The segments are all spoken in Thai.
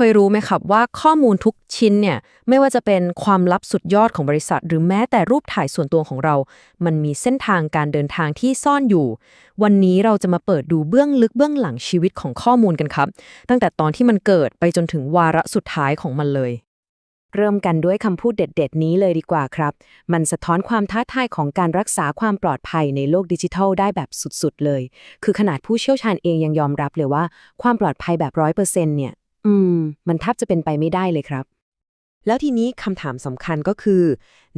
เคยรู้ไหมครับว่าข้อมูลทุกชิ้นเนี่ยไม่ว่าจะเป็นความลับสุดยอดของบริษัท หรือแม้แต่รูปถ่ายส่วนตัวของเรา มันมีเส้นทางการเดินทางที่ซ่อนอยู่ วันนี้เราจะมาเปิดดูเบื้องลึกเบื้องหลังชีวิตของข้อมูลกันครับ ตั้งแต่ตอนที่มันเกิดไปจนถึงวาระสุดท้ายของมันเลย เริ่มกันด้วยคำพูดเด็ด ๆ นี้เลยดีกว่าครับ มันสะท้อนความท้าทายของการรักษาความปลอดภัยในโลกดิจิทัลได้แบบสุดๆเลย คือขนาดผู้เชี่ยวชาญเองยังยอมรับเลยว่า ความปลอดภัยแบบร้อยเปอร์เซ็นต์เนี่ย อืม มันแทบจะเป็นไปไม่ได้เลยครับ แล้วทีนี้คำถามสำคัญก็คือ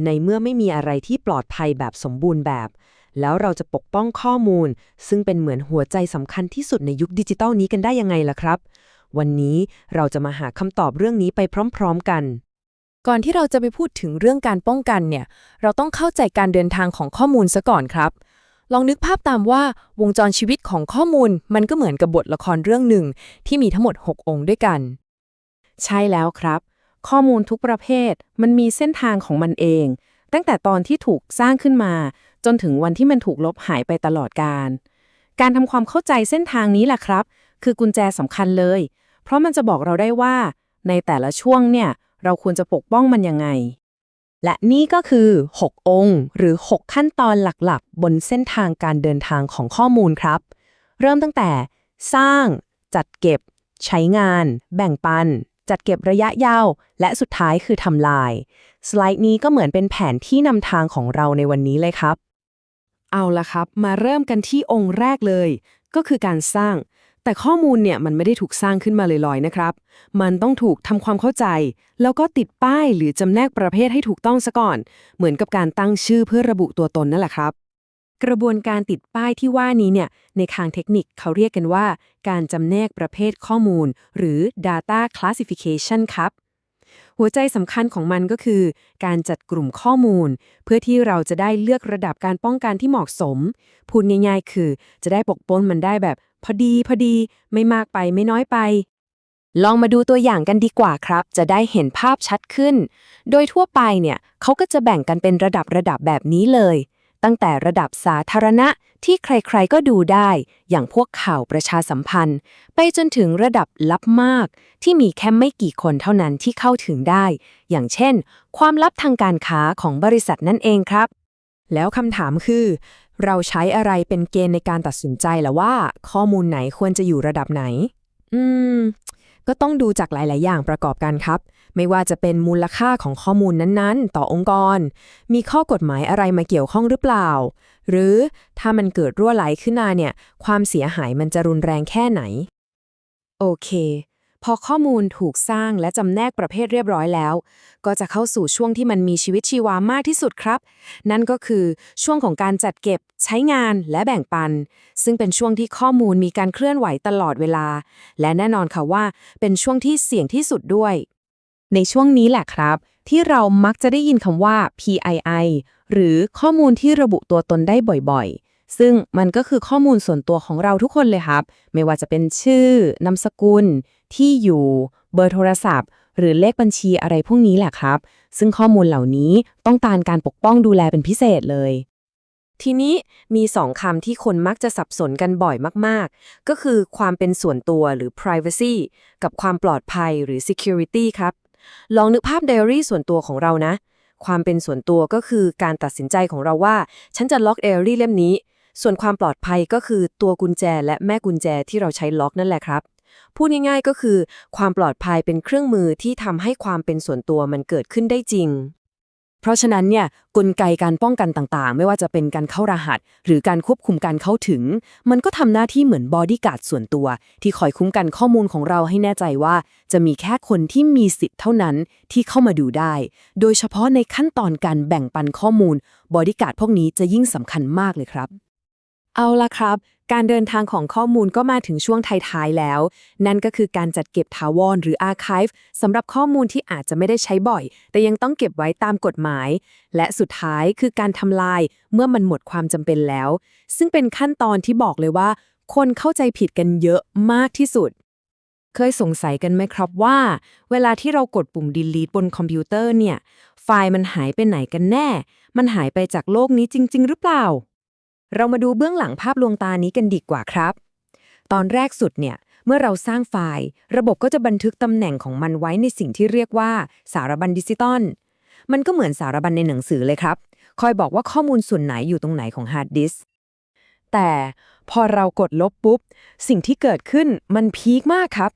ในเมื่อไม่มีอะไรที่ปลอดภัยแบบสมบูรณ์แบบ แล้วเราจะปกป้องข้อมูล ซึ่งเป็นเหมือนหัวใจสำคัญที่สุดในยุคดิจิทัลนี้กันได้ยังไงล่ะครับ วันนี้เราจะมาหาคำตอบเรื่องนี้ไปพร้อม ๆ กันก่อนที่เราจะไปพูดถึงเรื่องการป้องกันเนี่ย เราต้องเข้าใจการเดินทางของข้อมูลซะก่อนครับ ลองนึกภาพตามว่าวงจรชีวิตของข้อมูลมันก็เหมือนกับบทละครเรื่องหนึ่ง ที่มีทั้งหมด 6 องค์ด้วยกัน ใช่แล้วครับ ข้อมูลทุกประเภทมันมีเส้นทางของมันเอง ตั้งแต่ตอนที่ถูกสร้างขึ้นมา จนถึงวันที่มันถูกลบหายไปตลอดกาลการทำความเข้าใจเส้นทางนี้แหละครับ คือกุญแจสำคัญเลย เพราะมันจะบอกเราได้ว่า ในแต่ละช่วงเนี่ยเราควรจะปกป้องมันยังไง และนี่ก็คือ 6 องค์ หรือ 6 ขั้นตอนหลักๆ บนเส้นทางการเดินทางของข้อมูลครับ เริ่มตั้งแต่สร้าง จัดเก็บ ใช้งาน แบ่งปัน จัดเก็บระยะยาว และสุดท้ายคือทำลาย สไลด์นี้ก็เหมือนเป็นแผนที่นำทางของเราในวันนี้เลยครับ เอาละครับ มาเริ่มกันที่องค์แรกเลย ก็คือการสร้าง แต่ข้อมูลเนี่ยมันไม่ได้ถูกสร้างขึ้นมาลอยๆนะครับ มันต้องถูกทำความเข้าใจ แล้วก็ติดป้ายหรือจำแนกประเภทให้ถูกต้องซะก่อน เหมือนกับการตั้งชื่อเพื่อระบุตัวตนนั่นแหละครับ กระบวนการติดป้ายที่ว่านี้เนี่ยในทางเทคนิคเขาเรียกกันว่า การจำแนกประเภทข้อมูล หรือ data classification ครับหัวใจสำคัญของมันก็คือ การจัดกลุ่มข้อมูล เพื่อที่เราจะได้เลือกระดับการป้องกันที่เหมาะสม พูดง่ายๆ คือ จะได้ปกป้องมันได้แบบ พอดีพอดีไม่มากไปไม่น้อยไป ลองมาดูตัวอย่างกันดีกว่าครับ จะได้เห็นภาพชัดขึ้น โดยทั่วไปเนี่ยเขาก็จะแบ่งกันเป็นระดับระดับแบบนี้เลย ตั้งแต่ระดับสาธารณะที่ใครๆก็ดูได้ อย่างพวกข่าวประชาสัมพันธ์ ไปจนถึงระดับลับมาก ที่มีแค่ไม่กี่คนเท่านั้นที่เข้าถึงได้ อย่างเช่น ความลับทางการค้าของบริษัทนั่นเองครับแล้วคำถามคือ เราใช้อะไรเป็นเกณฑ์ในการตัดสินใจล่ะว่า ข้อมูลไหนควรจะอยู่ระดับไหน อืม ก็ต้องดูจากหลาย ๆ อย่างประกอบกันครับ ไม่ว่าจะเป็นมูลค่าของข้อมูลนั้น ๆ ต่อองค์กร มีข้อกฎหมายอะไรมาเกี่ยวข้องหรือเปล่า หรือถ้ามันเกิดรั่วไหลขึ้นมาเนี่ย ความเสียหายมันจะรุนแรงแค่ไหน โอเค พอข้อมูลถูกสร้างและจำแนกประเภทเรียบร้อยแล้ว ก็จะเข้าสู่ช่วงที่มันมีชีวิตชีวามากที่สุดครับ นั่นก็คือช่วงของการจัดเก็บ ใช้งานและแบ่งปัน ซึ่งเป็นช่วงที่ข้อมูลมีการเคลื่อนไหวตลอดเวลา และแน่นอนค่ะว่า เป็นช่วงที่เสี่ยงที่สุดด้วย ในช่วงนี้แหละครับ ที่เรามักจะได้ยินคำว่า PII หรือข้อมูลที่ระบุตัวตนได้บ่อยๆ ซึ่งมันก็คือข้อมูลส่วนตัวของเราทุกคนเลยครับ ไม่ว่าจะเป็นชื่อนามสกุล ที่อยู่ เบอร์โทรศัพท์ หรือเลขบัญชีอะไรพวกนี้แหละครับ ซึ่งข้อมูลเหล่านี้ต้องการการปกป้องดูแลเป็นพิเศษเลย ทีนี้มีสองคำที่คนมักจะสับสนกันบ่อยมากๆ ก็คือความเป็นส่วนตัวหรือ privacy กับความปลอดภัยหรือ security ครับ ลองนึกภาพไดอารี่ส่วนตัวของเรานะ ความเป็นส่วนตัวก็คือการตัดสินใจของเราว่า ฉันจะล็อกไดอารี่เล่มนี้ ส่วนความปลอดภัยก็คือตัวกุญแจและแม่กุญแจที่เราใช้ล็อกนั่นแหละครับพูดง่ายๆก็คือ ความปลอดภัยเป็นเครื่องมือที่ทำให้ความเป็นส่วนตัวมันเกิดขึ้นได้จริง เพราะฉะนั้นเนี่ยกลไกการป้องกันต่างๆ ไม่ว่าจะเป็นการเข้ารหัส หรือการควบคุมการเข้าถึง มันก็ทำหน้าที่เหมือนบอดี้การ์ดส่วนตัว ที่คอยคุ้มกันข้อมูลของเราให้แน่ใจว่า จะมีแค่คนที่มีสิทธิ์เท่านั้นที่เข้ามาดูได้ โดยเฉพาะในขั้นตอนการแบ่งปันข้อมูลบอดี้การ์ดพวกนี้จะยิ่งสำคัญมากเลยครับ เอาละครับ การเดินทางของข้อมูลก็มาถึงช่วงท้ายๆแล้ว นั่นก็คือการจัดเก็บถาวรหรือ Archive สำหรับข้อมูลที่อาจจะไม่ได้ใช้บ่อย แต่ยังต้องเก็บไว้ตามกฎหมาย และสุดท้ายคือการทำลายเมื่อมันหมดความจำเป็นแล้ว ซึ่งเป็นขั้นตอนที่บอกเลยว่า คนเข้าใจผิดกันเยอะมากที่สุด เคยสงสัยกันไหมครับว่า เวลาที่เรากดปุ่ม delete บนคอมพิวเตอร์เนี่ย ไฟล์มันหายไปไหนกันแน่ มันหายไปจากโลกนี้จริง ๆ หรือเปล่า เรามาดูเบื้องหลังภาพลวงตานี้กันดีกว่าครับ ตอนแรกสุดเนี่ย เมื่อเราสร้างไฟล์ ระบบก็จะบันทึกตำแหน่งของมันไว้ในสิ่งที่เรียกว่า สารบัญดิจิตอล มันก็เหมือนสารบัญในหนังสือเลยครับ คอยบอกว่าข้อมูลส่วนไหนอยู่ตรงไหนของฮาร์ดดิสก์แต่พอเรากดลบปุ๊บ สิ่งที่เกิดขึ้นมันพีคมากครับ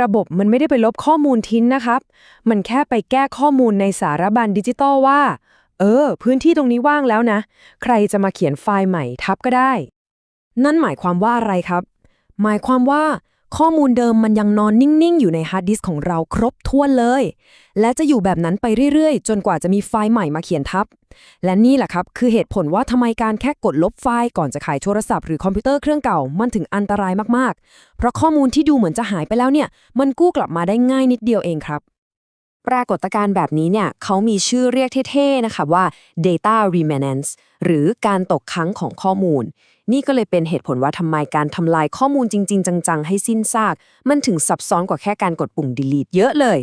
ระบบมันไม่ได้ไปลบข้อมูลทิ้งนะครับ มันแค่ไปแก้ข้อมูลในสารบัญดิจิตอลว่า ออ พื้นที่ตรงนี้ว่างแล้วนะ ใครจะมาเขียนไฟล์ใหม่ทับก็ได้ นั่นหมายความว่าอะไรครับ หมายความว่าข้อมูลเดิมมันยังนอนนิ่ง ๆ อยู่ในฮาร์ดดิสก์ของเราครบถ้วนเลย และจะอยู่แบบนั้นไปเรื่อย ๆ จนกว่าจะมีไฟล์ใหม่มาเขียนทับ และนี่แหละครับ คือเหตุผลว่าทำไมการแค่กดลบไฟล์ก่อนจะขายโทรศัพท์หรือคอมพิวเตอร์เครื่องเก่ามันถึงอันตรายมาก ๆ เพราะข้อมูลที่ดูเหมือนจะหายไปแล้วเนี่ย มันกู้กลับมาได้ง่ายนิดเดียวเองครับ ปรากฏการณ์แบบนี้เนี่ยเขามีชื่อเรียกเท่ๆนะคะว่า data remanence หรือการตกค้างของข้อมูล นี่ก็เลยเป็นเหตุผลว่าทำไมการทำลายข้อมูลจริง ๆ จัง ๆ ให้สิ้นซาก มันถึงซับซ้อนกว่าแค่การกดปุ่ม delete เยอะเลย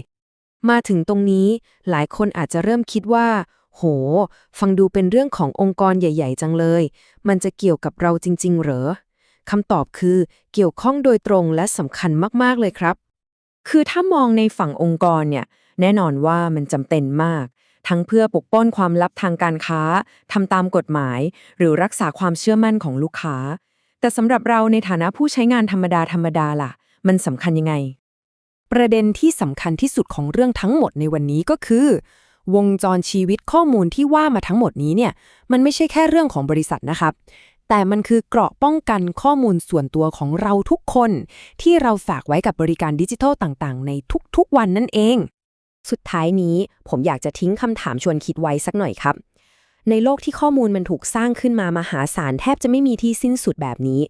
มาถึงตรงนี้ หลายคนอาจจะเริ่มคิดว่า โห ฟังดูเป็นเรื่องขององค์กรใหญ่ ๆ จังเลย มันจะเกี่ยวกับเราจริง ๆ เหรอคำตอบคือเกี่ยวข้องโดยตรงและสำคัญมากๆเลยครับ คือถ้ามองในฝั่งองค์กรเนี่ย แน่นอนว่ามันจำเป็นมาก ทั้งเพื่อปกป้องความลับทางการค้าทำตามกฎหมาย หรือรักษาความเชื่อมั่นของลูกค้า แต่สำหรับเราในฐานะผู้ใช้งานธรรมดาธรรมดาล่ะ มันสำคัญยังไง ประเด็นที่สำคัญที่สุดของเรื่องทั้งหมดในวันนี้ก็คือ วงจรชีวิตข้อมูลที่ว่ามาทั้งหมดนี้เนี่ยมันไม่ใช่แค่เรื่องของบริษัทนะครับแต่มันคือเกราะป้องกันข้อมูลส่วนตัวของเราทุกคน ที่เราฝากไว้กับบริการดิจิทัลต่างๆ ในทุกๆวันนั่นเอง สุดท้ายนี้ผมอยากจะทิ้งคำถามชวนคิดไว้สักหน่อยครับ ในโลกที่ข้อมูลมันถูกสร้างขึ้นมามหาศาลแทบจะไม่มีที่สิ้นสุดแบบนี้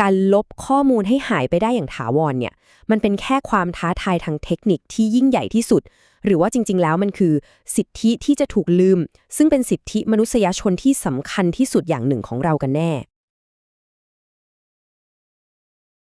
การลบข้อมูลให้หายไปได้อย่างถาวรเนี่ย มันเป็นแค่ความท้าทายทางเทคนิคที่ยิ่งใหญ่ที่สุด หรือว่าจริง ๆ แล้วมันคือ สิทธิที่จะถูกลืม ซึ่งเป็นสิทธิมนุษยชนที่สำคัญที่สุดอย่างหนึ่งของเรากันแน่